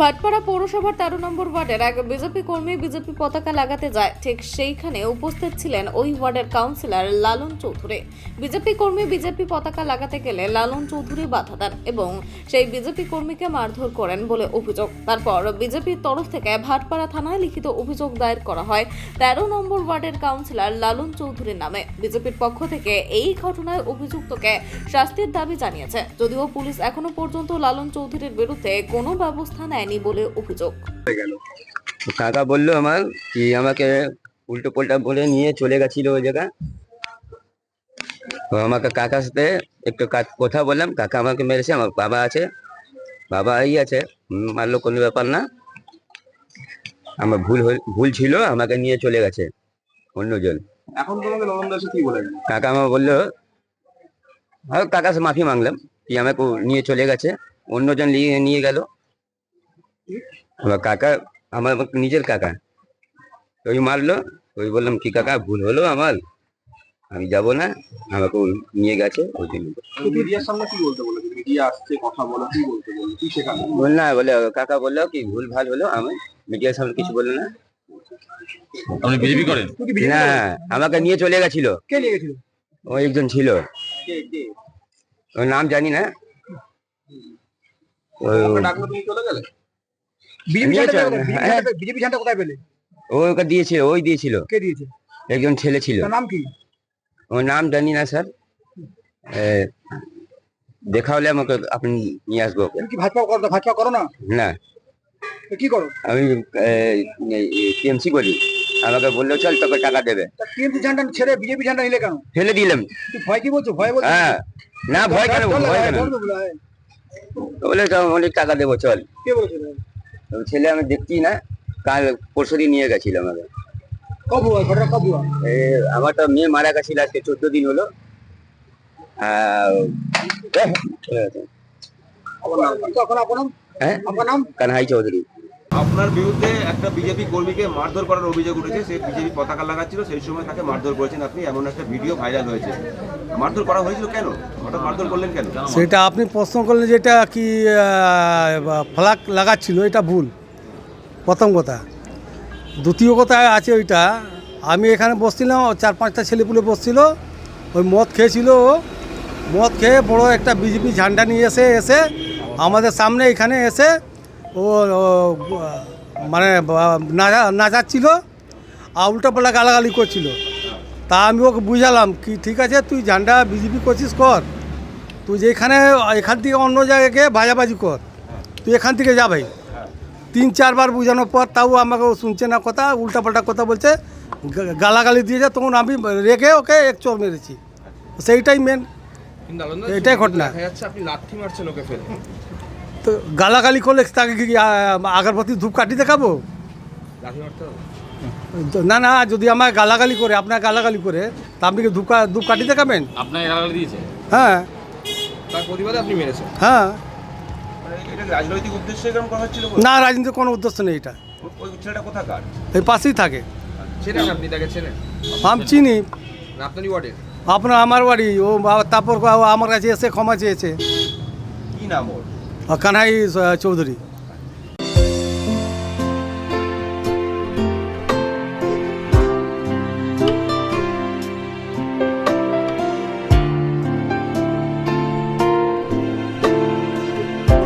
ভাটপাড়া পৌরসভার তেরো নম্বর ওয়ার্ডের এক বিজেপি কর্মী বিজেপি পতাকা লাগাতে যায়। ঠিক সেইখানে উপস্থিত ছিলেন ওই ওয়ার্ডের কাউন্সিলর লালন চৌধুরী। বিজেপি কর্মী বিজেপি পতাকা লাগাতে গেলে লালন চৌধুরী বাধা দেন এবং সেই বিজেপি কর্মীকে মারধর করেন বলে অভিযোগ। তারপর বিজেপির তরফ থেকে ভাটপাড়া থানায় লিখিত অভিযোগ দায়ের করা হয়। তেরো নম্বর ওয়ার্ডের কাউন্সিলর লালন চৌধুরীর নামে বিজেপির পক্ষ থেকে এই ঘটনায় অভিযুক্তকে শাস্তির দাবি জানিয়েছে। যদিও পুলিশ এখনও পর্যন্ত লালন চৌধুরীর বিরুদ্ধে কোনো ব্যবস্থা নেয়নি বলে অভিযোগ। কাকা বলল আমার কি আমাকে উল্টো পাল্টা বলে নিয়ে চলে গেছিল ওই জায়গা তো আমাকে কাকার সাথে একটু কথা বললাম। কাকা আমাকে মেরেছে আমার বাবা আছে। বাবা এই আছে মারলো কোনো ব্যাপার না। আমার ভুল ভুল ছিল আমাকে নিয়ে চলে গেছে অন্যজন। এখন তোমাকে কি বলে? কাকা আমার বলল আর কাকার মাফি মাংলাম কি আমাকে নিয়ে চলে গেছে অন্যজন নিয়ে নিয়ে গেল। আমার কাকা আমার নিজের কাকা। ওই মারলো ওই বললাম কি কাকা ভুল হলো আমার? আমি যাব না আমাকে নিয়ে গেছে ওই জন্য। মিডিয়ার সামনে কি বলতে বলে মিডিয়া আসছে কথা বলো কি বলতে বলে কি শেখানো বল না বলে কাকা বলল কি ভুল ভালো হলো আমি মিডিয়ার সামনে কিছু বলল না। আপনি বিজেপি করেন? না আমাকে নিয়ে চলে গেছিল। কে নিয়ে গেছিল? ও একজন ছিল। কে কে? ওর নাম জানি না। ও- ডাকলো তুমি চলে গেলে? বিজেপি ঝান্ডা কোথায় পেলে? হ্যাঁ। ও ওকে দিয়েছিল ওই দিয়েছিল কে দিয়েছে একজন ছেলে ছিল নাম কি ওর নাম জানি না স্যার দেখা হলে আমাকে আপনি নিয়ে আসব কি ভাজপা করো ভাজপা করো না না কি করো আমি টিএমসি করি আমাকে বলল চল তোকে টাকা দেবে টিএমসি ঝান্ডা ছেড়ে বিজেপি ঝান্ডা নিলে কেন ফেলে দিলাম তুই ভয় কি বলছো ভয় বলছো হ্যাঁ না ভয় কেন ভয় কেন হ্যাঁ। বলে অনেক টাকা দেবো চল কে বলেছে ছেলে আমি দেখছি না কাল পরশু দিন নিয়ে গেছিল আমাকে। কব হয় ঘটনা কব হয়? আমার তো মেয়ে মারা গেছিল আজকে চোদ্দ দিন হলো। আহ, তখন আপনার হ্যাঁ? আপনার নাম? কানহাই চৌধুরী। আপনার বিরুদ্ধে একটা বিজেপি কর্মীকে মারধর করার অভিযোগ উঠেছে, সে বিজেপি পতাকা লাগাচ্ছিল, সেই সময় তাকে মারধর করেছেন আপনি, এমন একটা ভিডিও ভাইরাল হয়েছে। মারধর করা হয়েছিল কেন? হঠাৎ মারধর করলেন কেন? সেটা আপনি প্রশ্ন করলেন যেটা কি ফ্লাগ লাগাচ্ছিল, এটা ভুল। প্রথম কথা। দ্বিতীয় কথা আছে ওইটা, আমি এখানে বসছিলাম চার পাঁচটা ছেলেপুলে বসছিল, ওই মদ খেয়েছিল ও। মদ খেয়ে বড় একটা বিজেপি ঝান্ডা নিয়ে এসে এসে আমাদের সামনে এখানে এসে ও মানে নাচা- নাচাচ্ছিল আর উল্টোপাল্টা গালাগালি করছিল। তা আমি ওকে বুঝালাম কি ঠিক আছে তুই ঝান্ডা বিজেপি করছিস কর। তুই যেখানে এখান থেকে অন্য জায়গায় গিয়ে ভাজাবাজি কর। তুই এখান থেকে যা ভাই। তিন চারবার বোঝানোর পর তাও আমাকে ও শুনছে না কথা উল্টাপাল্টা কথা বলছে গালাগালি দিয়েছে তখন আমি রেগে ওকে এক চোর মেরেছি। সেইটাই মেন এটাই ঘটনা। আপনি লাঠি মারছেন ওকে ফেলে। তো গালাগালি করলে তাকে কি আগরবাতি ধূপ কাটি দেখাবো? না না যদি আমার গালাগালি করে আপনার গালাগালি করে তা আপনি কি ধূপ কা- ধূপ কাটি দেখাবেন? আপনাকে গালাগালি দিয়েছে? হ্যাঁ। তার প্রতিবাদে আপনি মেরেছেন? হ্যাঁ। রাজনৈতিক উদ্দেশ্যে এরকম করা হচ্ছিল না রাজনীতির কোনো উদ্দেশ্য নেই এটা। ওই- ছেলেটা কোথাকার? এই পাশেই থাকে। চেনেন আপনি তাকে চেনেন? আমি চিনি। আপনারই ওয়ার্ডের আপনার আমার বাড়ি ও তারপর ও আমার কাছে এসে ক্ষমা চেয়েছে। কি নাম ওর? কানহাই চৌধুরী